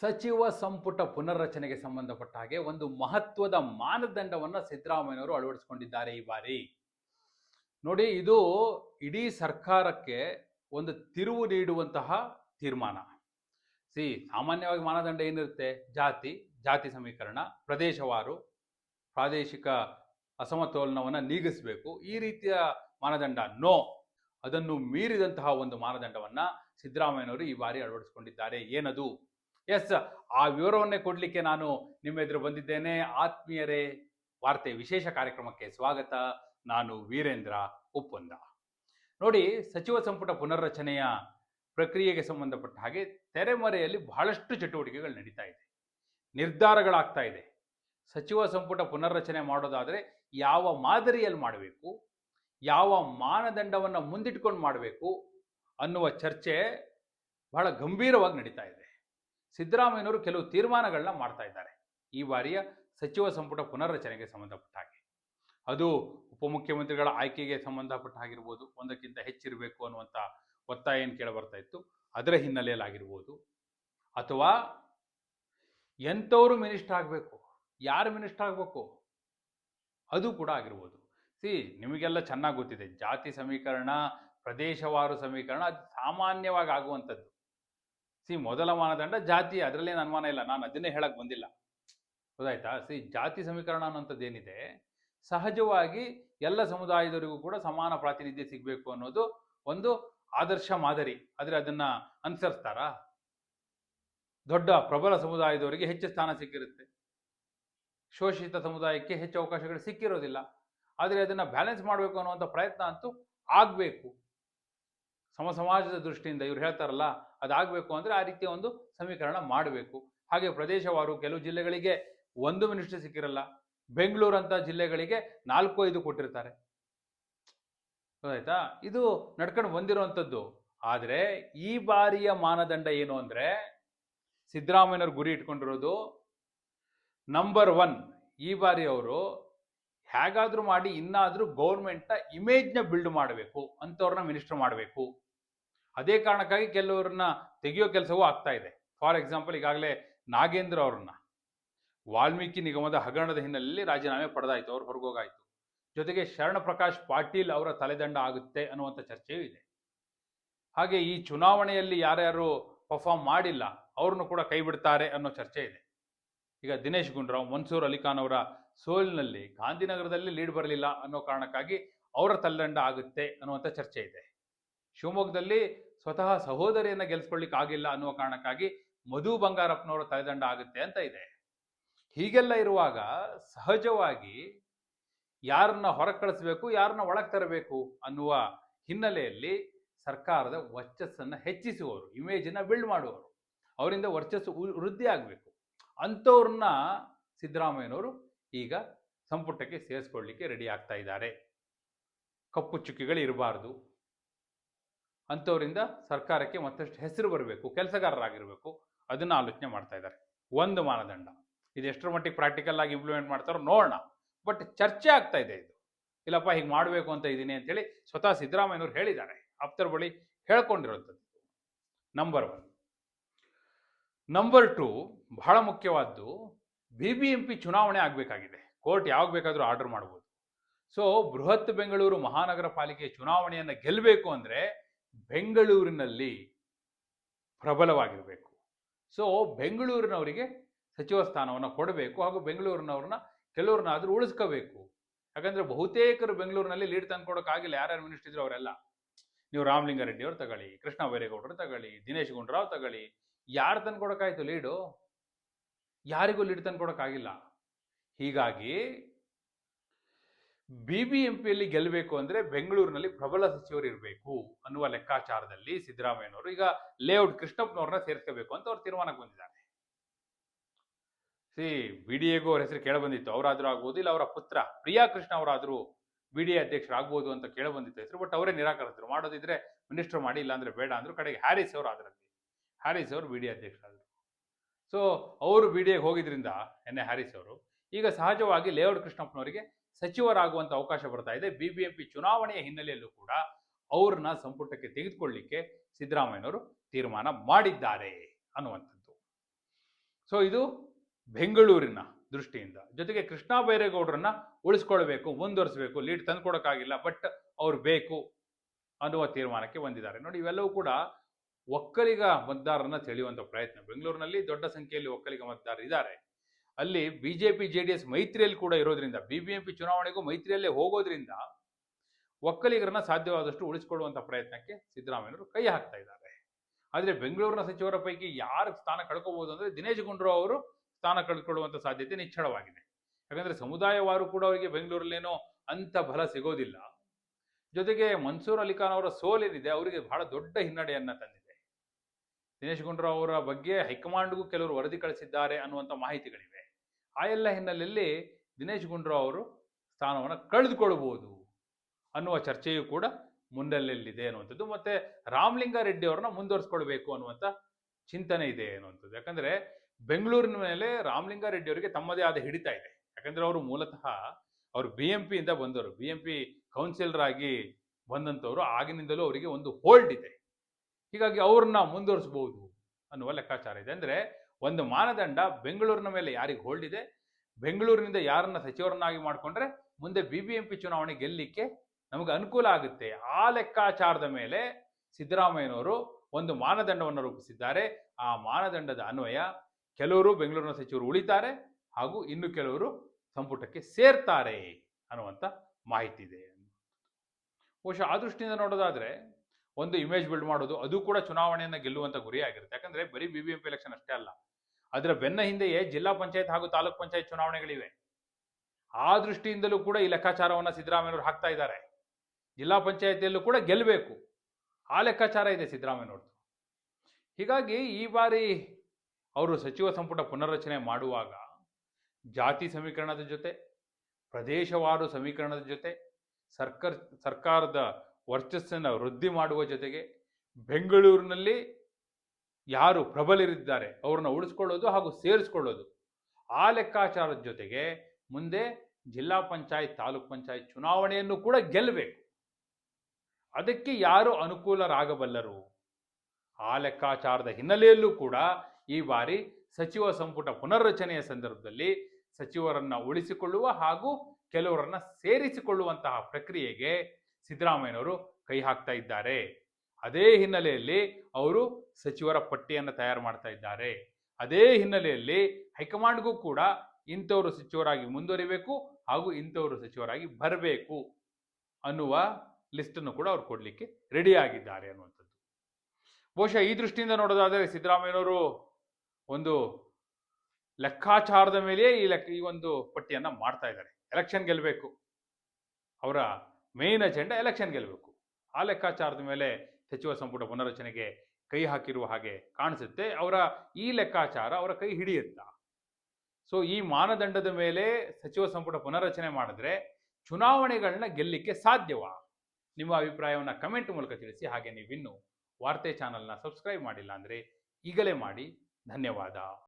ಸಚಿವ ಸಂಪುಟ ಪುನರ್ರಚನೆಗೆ ಸಂಬಂಧಪಟ್ಟ ಹಾಗೆ ಒಂದು ಮಹತ್ವದ ಮಾನದಂಡವನ್ನು ಸಿದ್ದರಾಮಯ್ಯನವರು ಅಳವಡಿಸಿಕೊಂಡಿದ್ದಾರೆ ಈ ಬಾರಿ. ನೋಡಿ, ಇದು ಇಡೀ ಸರ್ಕಾರಕ್ಕೆ ಒಂದು ತಿರುವು ನೀಡುವಂತಹ ತೀರ್ಮಾನ. ಸಿ, ಸಾಮಾನ್ಯವಾಗಿ ಮಾನದಂಡ ಏನಿರುತ್ತೆ? ಜಾತಿ ಜಾತಿ ಸಮೀಕರಣ, ಪ್ರದೇಶವಾರು, ಪ್ರಾದೇಶಿಕ ಅಸಮತೋಲನವನ್ನು ನೀಗಿಸಬೇಕು. ಈ ರೀತಿಯ ಮಾನದಂಡ ನೋ. ಅದನ್ನು ಮೀರಿದಂತಹ ಒಂದು ಮಾನದಂಡವನ್ನು ಸಿದ್ದರಾಮಯ್ಯನವರು ಈ ಬಾರಿ ಅಳವಡಿಸಿಕೊಂಡಿದ್ದಾರೆ. ಏನದು? ಎಸ್ ಆ ವಿವರವನ್ನೇ ಕೊಡಲಿಕ್ಕೆ ನಾನು ನಿಮ್ಮ ಎದುರು ಬಂದಿದ್ದೇನೆ. ಆತ್ಮೀಯರೇ, ವಾರ್ತೆ ವಿಶೇಷ ಕಾರ್ಯಕ್ರಮಕ್ಕೆ ಸ್ವಾಗತ. ನಾನು ವೀರೇಂದ್ರ ಒಪ್ಪಂದ. ನೋಡಿ, ಸಚಿವ ಸಂಪುಟ ಪುನರ್ರಚನೆಯ ಪ್ರಕ್ರಿಯೆಗೆ ಸಂಬಂಧಪಟ್ಟ ಹಾಗೆ ತೆರೆಮರೆಯಲ್ಲಿ ಬಹಳಷ್ಟು ಚಟುವಟಿಕೆಗಳು ನಡೀತಾ ಇದೆ. ನಿರ್ಧಾರಗಳಾಗ್ತಾ ಇದೆ. ಸಚಿವ ಸಂಪುಟ ಪುನರ್ರಚನೆ ಮಾಡೋದಾದರೆ ಯಾವ ಮಾದರಿಯಲ್ಲಿ ಮಾಡಬೇಕು? ಯಾವ ಮಾನದಂಡವನ್ನು ಮುಂದಿಟ್ಕೊಂಡು ಮಾಡಬೇಕು? ಅನ್ನುವ ಚರ್ಚೆ ಬಹಳ ಗಂಭೀರವಾಗಿ ನಡೀತಾ ಇದೆ. ಸಿದ್ದರಾಮಯ್ಯನವರು ಕೆಲವು ತೀರ್ಮಾನಗಳನ್ನ ಮಾಡ್ತಾ ಇದ್ದಾರೆ. ಈ ಬಾರಿಯ ಸಚಿವ ಸಂಪುಟ ಪುನರ್ರಚನೆಗೆ ಸಂಬಂಧಪಟ್ಟ ಹಾಗೆ. ಅದು ಉಪಮುಖ್ಯಮಂತ್ರಿಗಳ ಆಯ್ಕೆಗೆ ಸಂಬಂಧಪಟ್ಟ ಹಾಗಿರ್ಬೋದು, ಒಂದಕ್ಕಿಂತ ಹೆಚ್ಚಿರಬೇಕು ಅನ್ನುವಂಥ ಒತ್ತಾಯ ಏನು ಕೇಳಿ ಬರ್ತಾ ಇತ್ತು. ಅದರ ಹಿನ್ನೆಲೆಯಲ್ಲಿ ಆಗಿರ್ಬೋದು ಅಥವಾ ಎಂಥವರು ಮಿನಿಸ್ಟರ್ ಆಗಬೇಕು, ಯಾರು ಮಿನಿಸ್ಟರ್ ಆಗಬೇಕು, ಅದು ಕೂಡ ಆಗಿರ್ಬೋದು. ಸಿ, ನಿಮಗೆಲ್ಲ ಚೆನ್ನಾಗಿ ಗೊತ್ತಿದೆ, ಜಾತಿ ಸಮೀಕರಣ, ಪ್ರದೇಶವಾರು ಸಮೀಕರಣ, ಅದು ಸಾಮಾನ್ಯವಾಗಿ ಆಗುವಂಥದ್ದು. ಸಿ ಮೊದಲ ಮಾನದಂಡ ಜಾತಿ ಅದರಲ್ಲೇನು ಅನುಮಾನ ಇಲ್ಲ. ನಾನು ಅದನ್ನೇ ಹೇಳಕ್ ಬಂದಿಲ್ಲ. ಗೊತ್ತಾಯ್ತಾ? ಸಿ ಜಾತಿ ಸಮೀಕರಣ ಅನ್ನೋಂಥದ್ದು ಏನಿದೆ ಸಹಜವಾಗಿ ಎಲ್ಲ ಸಮುದಾಯದವರಿಗೂ ಕೂಡ ಸಮಾನ ಪ್ರಾತಿನಿಧ್ಯ ಸಿಗಬೇಕು ಅನ್ನೋದು ಒಂದು ಆದರ್ಶ ಮಾದರಿ. ಆದರೆ ಅದನ್ನ ಅನುಸರಿಸ್ತಾರಾ? ದೊಡ್ಡ ಪ್ರಬಲ ಸಮುದಾಯದವರಿಗೆ ಹೆಚ್ಚು ಸ್ಥಾನ ಸಿಕ್ಕಿರುತ್ತೆ. ಶೋಷಿತ ಸಮುದಾಯಕ್ಕೆ ಹೆಚ್ಚು ಅವಕಾಶಗಳು ಸಿಕ್ಕಿರೋದಿಲ್ಲ. ಆದರೆ ಅದನ್ನ ಬ್ಯಾಲೆನ್ಸ್ ಮಾಡಬೇಕು ಅನ್ನುವಂಥ ಪ್ರಯತ್ನ ಅಂತೂ ಆಗಬೇಕು. ಸಮ ಸಮಾಜದ ದೃಷ್ಟಿಯಿಂದ ಇವ್ರು ಹೇಳ್ತಾರಲ್ಲ, ಅದಾಗಬೇಕು ಅಂದರೆ ಆ ರೀತಿಯ ಒಂದು ಸಮೀಕರಣ ಮಾಡಬೇಕು. ಹಾಗೆ ಪ್ರದೇಶವಾರು ಕೆಲವು ಜಿಲ್ಲೆಗಳಿಗೆ ಒಂದು ಮಿನಿಸ್ಟರ್ ಸಿಕ್ಕಿರಲ್ಲ. ಬೆಂಗಳೂರು ಅಂತ ಜಿಲ್ಲೆಗಳಿಗೆ ನಾಲ್ಕು, ಐದು ಕೊಟ್ಟಿರ್ತಾರೆ. ಆಯ್ತಾ? ಇದು ನಡ್ಕೊಂಡು ಬಂದಿರುವಂಥದ್ದು ಆದರೆ ಈ ಬಾರಿಯ ಮಾನದಂಡ ಏನು ಅಂದರೆ, ಸಿದ್ದರಾಮಯ್ಯನವ್ರು ಗುರಿ ಇಟ್ಕೊಂಡಿರೋದು ನಂಬರ್ ಒನ್ ಈ ಬಾರಿ ಅವರು ಹೇಗಾದರೂ ಮಾಡಿ ಇನ್ನಾದರೂ ಗೌರ್ಮೆಂಟ್ನ ಇಮೇಜ್ನ ಬಿಲ್ಡ್ ಮಾಡಬೇಕು, ಅಂಥವ್ರನ್ನ ಮಿನಿಸ್ಟರ್ ಮಾಡಬೇಕು. ಅದೇ ಕಾರಣಕ್ಕಾಗಿ ಕೆಲವರನ್ನ ತೆಗೆಯೋ ಕೆಲಸವೂ ಆಗ್ತಾ ಇದೆ. ಫಾರ್ ಎಕ್ಸಾಂಪಲ್ ಈಗಾಗಲೇ ನಾಗೇಂದ್ರ ಅವ್ರನ್ನ ವಾಲ್ಮೀಕಿ ನಿಗಮದ ಹಗರಣದ ಹಿನ್ನೆಲೆಯಲ್ಲಿ ರಾಜೀನಾಮೆ ಪಡೆದಾಯಿತು, ಅವ್ರು ಹೊರಗೋಗಾಯಿತು. ಜೊತೆಗೆ ಶರಣ ಪ್ರಕಾಶ್ ಪಾಟೀಲ್ ಅವರ ತಲೆದಂಡ ಆಗುತ್ತೆ ಅನ್ನುವಂಥ ಚರ್ಚೆಯೂ ಇದೆ. ಹಾಗೆ ಈ ಚುನಾವಣೆಯಲ್ಲಿ ಯಾರ್ಯಾರು ಪರ್ಫಾರ್ಮ್ ಮಾಡಿಲ್ಲ, ಅವ್ರನ್ನು ಕೂಡ ಕೈ ಬಿಡ್ತಾರೆ ಅನ್ನೋ ಚರ್ಚೆ ಇದೆ. ಈಗ ದಿನೇಶ್ ಗುಂಡ್ರಾವ್, ಮನ್ಸೂರ್ ಅಲಿಖಾನ್ ಅವರ ಸೋಲಿನಲ್ಲಿ ಗಾಂಧಿನಗರದಲ್ಲಿ ಲೀಡ್ ಬರಲಿಲ್ಲ ಅನ್ನೋ ಕಾರಣಕ್ಕಾಗಿ ಅವರ ತಲೆದಂಡ ಆಗುತ್ತೆ ಅನ್ನುವಂಥ ಚರ್ಚೆ ಇದೆ. ಶಿವಮೊಗ್ಗದಲ್ಲಿ ಸ್ವತಃ ಸಹೋದರಿಯನ್ನ ಗೆಲ್ಸ್ಕೊಳ್ಲಿಕ್ಕೆ ಆಗಿಲ್ಲ ಅನ್ನುವ ಕಾರಣಕ್ಕಾಗಿ ಮಧು ಬಂಗಾರಪ್ಪನವರ ತಲೆದಂಡ ಆಗುತ್ತೆ ಅಂತ ಇದೆ. ಹೀಗೆಲ್ಲ ಇರುವಾಗ ಸಹಜವಾಗಿ ಯಾರನ್ನ ಹೊರ ಕಳಿಸ್ಬೇಕು, ಯಾರನ್ನ ಒಳಗೆ ತರಬೇಕು ಅನ್ನುವ ಹಿನ್ನೆಲೆಯಲ್ಲಿ ಸರ್ಕಾರದ ವರ್ಚಸ್ಸನ್ನು ಹೆಚ್ಚಿಸುವವರು ಇಮೇಜನ್ನ ಬಿಲ್ಡ್ ಮಾಡುವವರು. ಅವರಿಂದ ವರ್ಚಸ್ಸು ವೃದ್ಧಿ ಆಗಬೇಕು. ಅಂಥವ್ರನ್ನ ಸಿದ್ದರಾಮಯ್ಯನವರು ಈಗ ಸಂಪುಟಕ್ಕೆ ಸೇರಿಸ್ಕೊಳ್ಳಿಕ್ಕೆ ರೆಡಿ ಆಗ್ತಾ ಇದ್ದಾರೆ. ಕಪ್ಪು ಚುಕ್ಕಿಗಳು ಇರಬಾರ್ದು. ಅಂಥವರಿಂದ ಸರ್ಕಾರಕ್ಕೆ ಮತ್ತಷ್ಟು ಹೆಸರು ಬರಬೇಕು, ಕೆಲಸಗಾರರಾಗಿರಬೇಕು. ಅದನ್ನು ಆಲೋಚನೆ ಮಾಡ್ತಾ ಇದ್ದಾರೆ. ಒಂದು ಮಾನದಂಡ. ಇದು ಎಷ್ಟರ ಮಟ್ಟಿಗೆ ಪ್ರಾಕ್ಟಿಕಲ್ ಆಗಿ ಇಂಪ್ಲಿಮೆಂಟ್ ಮಾಡ್ತಾರೋ ನೋಡೋಣ. ಬಟ್ ಚರ್ಚೆ ಆಗ್ತಾ ಇದೆ ಇದು. ಇಲ್ಲಪ್ಪ, ಹೀಗೆ ಮಾಡಬೇಕು ಅಂತ ಇದ್ದೀನಿ ಅಂತೇಳಿ ಸ್ವತಃ ಸಿದ್ದರಾಮಯ್ಯವರು ಹೇಳಿದ್ದಾರೆ. ಆಪ್ತರ ಬಳಿ ಹೇಳ್ಕೊಂಡಿರುವಂಥದ್ದು. ನಂಬರ್ ಒನ್ ನಂಬರ್ ಟು ಬಹಳ ಮುಖ್ಯವಾದ್ದು ಬಿ ಬಿ ಎಂ ಪಿ ಚುನಾವಣೆ ಆಗಬೇಕಾಗಿದೆ. ಕೋರ್ಟ್ ಯಾವಾಗ ಬೇಕಾದರೂ ಆರ್ಡರ್ ಮಾಡ್ಬೋದು. ಸೊ ಬೃಹತ್ ಬೆಂಗಳೂರು ಮಹಾನಗರ ಪಾಲಿಕೆ ಚುನಾವಣೆಯನ್ನು ಗೆಲ್ಲಬೇಕು ಅಂದರೆ ಬೆಂಗಳೂರಿನಲ್ಲಿ ಪ್ರಬಲವಾಗಿರಬೇಕು. ಸೊ ಬೆಂಗಳೂರಿನವರಿಗೆ ಸಚಿವ ಸ್ಥಾನವನ್ನು ಕೊಡಬೇಕು ಹಾಗೂ ಬೆಂಗಳೂರಿನವ್ರನ್ನ ಕೆಲವ್ರನ್ನಾದರೂ ಉಳಿಸ್ಕೋಬೇಕು. ಯಾಕಂದರೆ ಬಹುತೇಕರು ಬೆಂಗಳೂರಿನಲ್ಲಿ ಲೀಡ್ ತಂದ್ಕೊಡೋಕ್ಕಾಗಿಲ್ಲ. ಯಾರ್ಯಾರು ಮಿನಿಸ್ಟರ್ ಇದ್ರು ಅವರೆಲ್ಲ. ನೀವು ರಾಮಲಿಂಗಾರೆಡ್ಡಿಯವ್ರು ತಗೊಳ್ಳಿ, ಕೃಷ್ಣ ಬೈರೇಗೌಡರು ತಗೊಳ್ಳಿ, ದಿನೇಶ್ ಗುಂಡೂರಾವ್ ತಗೊಳ್ಳಿ, ಯಾರು ತಂದ್ಕೊಡೋಕ್ಕಾಯ್ತು ಲೀಡು? ಯಾರಿಗೂ ಲೀಡ್ ತಂದ್ಕೊಡೋಕ್ಕಾಗಿಲ್ಲ. ಹೀಗಾಗಿ ಬಿ ಬಿ ಗೆಲ್ಲಬೇಕು ಅಂದ್ರೆ ಬೆಂಗಳೂರಿನಲ್ಲಿ ಪ್ರಬಲ ಸಚಿವರು ಇರಬೇಕು ಅನ್ನುವ ಲೆಕ್ಕಾಚಾರದಲ್ಲಿ ಸಿದ್ದರಾಮಯ್ಯನವರು ಈಗ ಲೇಔಟ್ ಕೃಷ್ಣಪ್ಪನವ್ರನ್ನ ಸೇರಿಸ್ಕೋಬೇಕು ಅಂತ ಅವ್ರು ತೀರ್ಮಾನಕ್ಕೆ ಬಂದಿದ್ದಾರೆ. ಸಿ, ಬಿಡಿಎಗೂ ಅವ್ರ ಹೆಸರು ಕೇಳ ಬಂದಿತ್ತು ಅವರಾದ್ರೂ ಆಗ್ಬೋದು, ಇಲ್ಲ ಅವರ ಪುತ್ರ ಪ್ರಿಯಾ ಕೃಷ್ಣ ಅವರಾದ್ರೂ ಬಿ ಡಿ ಅಧ್ಯಕ್ಷರಾಗ್ಬೋದು ಅಂತ ಕೇಳ ಬಂದಿತ್ತು ಹೆಸರು ಬಟ್ ಅವರೇ ನಿರಾಕರಿಸಿದ್ರು. ಮಾಡೋದಿದ್ರೆ ಮಿನಿಸ್ಟರ್ ಮಾಡಿ ಇಲ್ಲ ಅಂದ್ರೆ ಬೇಡ ಅಂದ್ರು. ಕಡೆಗೆ ಹ್ಯಾರಿಸ್ ಅವರು ಅದರಲ್ಲಿ ಹ್ಯಾರಿಸ್ ಅವರು ಬಿ ಡಿ ಅಧ್ಯಕ್ಷರಾದರು. ಸೊ ಅವರು ಬಿ ಡಿ ಹೋಗಿದ್ರಿಂದ ಎನ್ ಎ ಹ್ಯಾರಿಸ್ ಅವರು, ಈಗ ಸಹಜವಾಗಿ ಲೇಔಟ್ ಕೃಷ್ಣಪ್ಪನವರಿಗೆ ಸಚಿವರಾಗುವಂತ ಅವಕಾಶ ಬರ್ತಾ ಇದೆ. ಬಿ ಬಿ ಎಂ ಚುನಾವಣೆಯ ಹಿನ್ನೆಲೆಯಲ್ಲೂ ಕೂಡ ಅವ್ರನ್ನ ಸಂಪುಟಕ್ಕೆ ತೆಗೆದುಕೊಳ್ಳಿಕ್ಕೆ ಸಿದ್ದರಾಮಯ್ಯನವರು ತೀರ್ಮಾನ ಮಾಡಿದ್ದಾರೆ ಅನ್ನುವಂಥದ್ದು. ಸೊ ಇದು ಬೆಂಗಳೂರಿನ ದೃಷ್ಟಿಯಿಂದ. ಜೊತೆಗೆ ಕೃಷ್ಣ ಬೈರೇಗೌಡರನ್ನ ಉಳಿಸ್ಕೊಳ್ಬೇಕು, ಮುಂದುವರಿಸಬೇಕು, ಲೀಡ್ ತಂದುಕೊಡೋಕ್ಕಾಗಿಲ್ಲ, ಬಟ್ ಅವ್ರು ಬೇಕು ಅನ್ನುವ ತೀರ್ಮಾನಕ್ಕೆ ಬಂದಿದ್ದಾರೆ. ನೋಡಿ, ಇವೆಲ್ಲವೂ ಕೂಡ ಒಕ್ಕಲಿಗ ಮತದಾರರನ್ನ ಸೆಳೆಯುವಂತ ಪ್ರಯತ್ನ. ಬೆಂಗಳೂರಿನಲ್ಲಿ ದೊಡ್ಡ ಸಂಖ್ಯೆಯಲ್ಲಿ ಒಕ್ಕಲಿಗ ಮತದಾರರು ಇದ್ದಾರೆ ಅಲ್ಲಿ ಬಿಜೆಪಿ ಜೆ ಡಿ ಎಸ್ ಮೈತ್ರಿಯಲ್ಲಿ ಕೂಡ ಇರೋದ್ರಿಂದ, ಬಿಬಿಎಂಪಿ ಚುನಾವಣೆಗೂ ಮೈತ್ರಿಯಲ್ಲೇ ಹೋಗೋದ್ರಿಂದ ಒಕ್ಕಲಿಗರನ್ನ ಸಾಧ್ಯವಾದಷ್ಟು ಉಳಿಸಿಕೊಳ್ಳುವಂತ ಪ್ರಯತ್ನಕ್ಕೆ ಸಿದ್ದರಾಮಯ್ಯವರು ಕೈ ಹಾಕ್ತಾ ಇದ್ದಾರೆ. ಆದ್ರೆ ಬೆಂಗಳೂರಿನ ಸಚಿವರ ಪೈಕಿ ಯಾರು ಸ್ಥಾನ ಕಳ್ಕೋಬಹುದು ಅಂದ್ರೆ ದಿನೇಶ್ ಗುಂಡೂರಾವ್ ಅವರು ಸ್ಥಾನ ಕಳ್ಕೊಳ್ಳುವಂತ ಸಾಧ್ಯತೆ ನಿಚ್ಚಳವಾಗಿದೆ. ಯಾಕಂದ್ರೆ ಸಮುದಾಯವಾರು ಕೂಡ ಅವರಿಗೆ ಬೆಂಗಳೂರಲ್ಲೇನೋ ಅಂತ ಬಲ ಸಿಗೋದಿಲ್ಲ. ಜೊತೆಗೆ ಮನ್ಸೂರ್ ಅಲಿಖಾನ್ ಅವರ ಸೋಲೇನಿದೆ, ಅವರಿಗೆ ಬಹಳ ದೊಡ್ಡ ಹಿನ್ನಡೆಯನ್ನ ತಂದಿದೆ. ದಿನೇಶ್ ಗುಂಡೂರಾವ್ ಅವರ ಬಗ್ಗೆ ಹೈಕಮಾಂಡ್ಗೂ ಕೆಲವರು ವರದಿ ಕಳಿಸಿದ್ದಾರೆ ಅನ್ನುವಂಥ ಮಾಹಿತಿಗಳಿವೆ. ಆ ಎಲ್ಲ ಹಿನ್ನೆಲೆಯಲ್ಲಿ ದಿನೇಶ್ ಗುಂಡೂರಾವ್ ಅವರು ಸ್ಥಾನವನ್ನು ಕಳೆದುಕೊಳ್ಬೋದು ಅನ್ನುವ ಚರ್ಚೆಯೂ ಕೂಡ ಮುಂದಲ್ಲಿದೆ ಅನ್ನುವಂಥದ್ದು. ಮತ್ತೆ ರಾಮಲಿಂಗಾರೆಡ್ಡಿ ಅವ್ರನ್ನ ಮುಂದುವರಿಸ್ಕೊಳ್ಬೇಕು ಅನ್ನುವಂಥ ಚಿಂತನೆ ಇದೆ ಅನ್ನುವಂಥದ್ದು. ಯಾಕಂದ್ರೆ ಬೆಂಗಳೂರಿನ ಮೇಲೆ ರಾಮಲಿಂಗಾರೆಡ್ಡಿ ಅವರಿಗೆ ತಮ್ಮದೇ ಆದ ಹಿಡಿತ ಇದೆ. ಯಾಕಂದ್ರೆ ಅವರು ಮೂಲತಃ ಅವರು ಬಿ ಎಂ ಪಿಯಿಂದ ಬಂದವರು. ಬಿ ಎಂ ಪಿ ಕೌನ್ಸಿಲರ್ ಆಗಿ ಬಂದಂಥವರು. ಆಗಿನಿಂದಲೂ ಅವರಿಗೆ ಒಂದು ಹೋಲ್ಡ್ ಇದೆ. ಹೀಗಾಗಿ ಅವ್ರನ್ನ ಮುಂದುವರಿಸಬಹುದು ಅನ್ನುವ ಲೆಕ್ಕಾಚಾರ ಇದೆ. ಅಂದ್ರೆ ಒಂದು ಮಾನದಂಡ ಬೆಂಗಳೂರಿನ ಮೇಲೆ ಯಾರಿಗೆ ಹೋಲ್ಡ್ ಇದೆ? ಬೆಂಗಳೂರಿನಿಂದ ಯಾರನ್ನ ಸಚಿವರನ್ನಾಗಿ ಮಾಡಿಕೊಂಡ್ರೆ ಮುಂದೆ ಬಿ ಬಿ ಎಂ ಪಿ ಚುನಾವಣೆ ಗೆಲ್ಲಿಕ್ಕೆ ನಮಗೆ ಅನುಕೂಲ ಆಗುತ್ತೆ. ಆ ಲೆಕ್ಕಾಚಾರದ ಮೇಲೆ ಸಿದ್ದರಾಮಯ್ಯನವರು ಒಂದು ಮಾನದಂಡವನ್ನು ರೂಪಿಸಿದ್ದಾರೆ. ಆ ಮಾನದಂಡದ ಅನ್ವಯ ಕೆಲವರು ಬೆಂಗಳೂರಿನ ಸಚಿವರು ಉಳಿತಾರೆ ಹಾಗೂ ಇನ್ನು ಕೆಲವರು ಸಂಪುಟಕ್ಕೆ ಸೇರ್ತಾರೆ ಅನ್ನುವಂಥ ಮಾಹಿತಿ ಇದೆ. ಬಹುಶಃ ಆ ದೃಷ್ಟಿಯಿಂದ ನೋಡೋದಾದ್ರೆ ಒಂದು ಇಮೇಜ್ ಬಿಲ್ಡ್ ಮಾಡೋದು ಅದು ಕೂಡ ಚುನಾವಣೆಯನ್ನು ಗೆಲ್ಲುವಂತ ಗುರಿಯಾಗಿರುತ್ತೆ. ಯಾಕಂದ್ರೆ ಬರೀ B B M P election ಅಷ್ಟೇ ಅಲ್ಲ. ಅದರ ಬೆನ್ನ ಹಿಂದೆಯೇ ಜಿಲ್ಲಾ ಪಂಚಾಯತ್ ಹಾಗೂ ತಾಲೂಕ್ ಪಂಚಾಯತ್ ಚುನಾವಣೆಗಳಿವೆ. ಆ ದೃಷ್ಟಿಯಿಂದಲೂ ಕೂಡ ಈ ಲೆಕ್ಕಾಚಾರವನ್ನು ಸಿದ್ದರಾಮಯ್ಯವರು ಹಾಕ್ತಾ ಇದ್ದಾರೆ. ಜಿಲ್ಲಾ ಪಂಚಾಯತಿಯಲ್ಲೂ ಕೂಡ ಗೆಲ್ಲಬೇಕು ಆ ಲೆಕ್ಕಾಚಾರ ಇದೆ ಸಿದ್ದರಾಮಯ್ಯನವ್ರದ್ದು. ಹೀಗಾಗಿ ಈ ಬಾರಿ ಅವರು ಸಚಿವ ಸಂಪುಟ ಪುನರ್ರಚನೆ ಮಾಡುವಾಗ ಜಾತಿ ಸಮೀಕರಣದ ಜೊತೆ, ಪ್ರದೇಶವಾರು ಸಮೀಕರಣದ ಜೊತೆ, ಸರ್ಕಾರ, ಸರ್ಕಾರದ ವರ್ಚಸ್ಸನ್ನು ವೃದ್ಧಿ ಮಾಡುವ ಜೊತೆಗೆ ಬೆಂಗಳೂರಿನಲ್ಲಿ ಯಾರು ಪ್ರಬಲರಿದ್ದಾರೆ, ಅವ್ರನ್ನ ಉಳಿಸ್ಕೊಳ್ಳೋದು ಹಾಗೂ ಸೇರಿಸ್ಕೊಳ್ಳೋದು. ಆ ಲೆಕ್ಕಾಚಾರದ ಜೊತೆಗೆ ಮುಂದೆ ಜಿಲ್ಲಾ ಪಂಚಾಯತ್, ತಾಲೂಕ್ ಪಂಚಾಯತ್ ಚುನಾವಣೆಯನ್ನು ಕೂಡ ಗೆಲ್ಲಬೇಕು. ಅದಕ್ಕೆ ಯಾರು ಅನುಕೂಲರಾಗಬಲ್ಲರು? ಆ ಲೆಕ್ಕಾಚಾರದ ಹಿನ್ನೆಲೆಯಲ್ಲೂ ಕೂಡ ಈ ಬಾರಿ ಸಚಿವ ಸಂಪುಟ ಪುನರ್ರಚನೆಯ ಸಂದರ್ಭದಲ್ಲಿ ಸಚಿವರನ್ನ ಉಳಿಸಿಕೊಳ್ಳುವ ಹಾಗೂ ಕೆಲವರನ್ನ ಸೇರಿಸಿಕೊಳ್ಳುವಂತಹ ಪ್ರಕ್ರಿಯೆಗೆ ಸಿದ್ದರಾಮಯ್ಯನವರು ಕೈ ಹಾಕ್ತಾ ಇದ್ದಾರೆ. ಅದೇ ಹಿನ್ನೆಲೆಯಲ್ಲಿ ಅವರು ಸಚಿವರ ಪಟ್ಟಿಯನ್ನು ತಯಾರು ಮಾಡ್ತಾ ಇದ್ದಾರೆ. ಅದೇ ಹಿನ್ನೆಲೆಯಲ್ಲಿ ಹೈಕಮಾಂಡ್ಗೂ ಕೂಡ ಇಂಥವರು ಸಚಿವರಾಗಿ ಮುಂದುವರಿಬೇಕು ಹಾಗೂ ಇಂಥವರು ಸಚಿವರಾಗಿ ಬರಬೇಕು ಅನ್ನುವ ಲಿಸ್ಟನ್ನು ಕೂಡ ಅವ್ರು ಕೊಡಲಿಕ್ಕೆ ರೆಡಿ ಆಗಿದ್ದಾರೆ ಅನ್ನುವಂಥದ್ದು. ಬಹುಶಃ ಈ ದೃಷ್ಟಿಯಿಂದ ನೋಡೋದಾದರೆ ಸಿದ್ದರಾಮಯ್ಯನವರು ಒಂದು ಲೆಕ್ಕಾಚಾರದ ಮೇಲೆಯೇ ಈ ಲೆಕ್ಕ ಈ ಒಂದು ಪಟ್ಟಿಯನ್ನು ಮಾಡ್ತಾ ಇದ್ದಾರೆ. ಎಲೆಕ್ಷನ್ ಗೆಲ್ಲಬೇಕು ಅವರ ಮೇನ್ ಅಜೆಂಡಾ ಎಲೆಕ್ಷನ್ ಗೆಲ್ಲಬೇಕು ಆ ಲೆಕ್ಕಾಚಾರದ ಮೇಲೆ ಸಚಿವ ಸಂಪುಟ ಪುನರಚನೆಗೆ ಕೈ ಹಾಕಿರುವ ಹಾಗೆ ಕಾಣಿಸುತ್ತೆ. ಅವರ ಈ ಲೆಕ್ಕಾಚಾರ ಅವರ ಕೈ ಹಿಡಿಯುತ್ತಾ? ಸೊ ಈ ಮಾನದಂಡದ ಮೇಲೆ ಸಚಿವ ಸಂಪುಟ ಪುನರಚನೆ ಮಾಡಿದ್ರೆ ಚುನಾವಣೆಗಳನ್ನ ಗೆಲ್ಲಿಕ್ಕೆ ಸಾಧ್ಯವಾ? ನಿಮ್ಮ ಅಭಿಪ್ರಾಯವನ್ನು ಕಮೆಂಟ್ ಮೂಲಕ ತಿಳಿಸಿ. ಹಾಗೆ ನೀವಿನ್ನು ವಾರ್ತೆ ಚಾನಲ್ನ ಸಬ್ಸ್ಕ್ರೈಬ್ ಮಾಡಿಲ್ಲ ಅಂದರೆ ಈಗಲೇ ಮಾಡಿ. ಧನ್ಯವಾದ.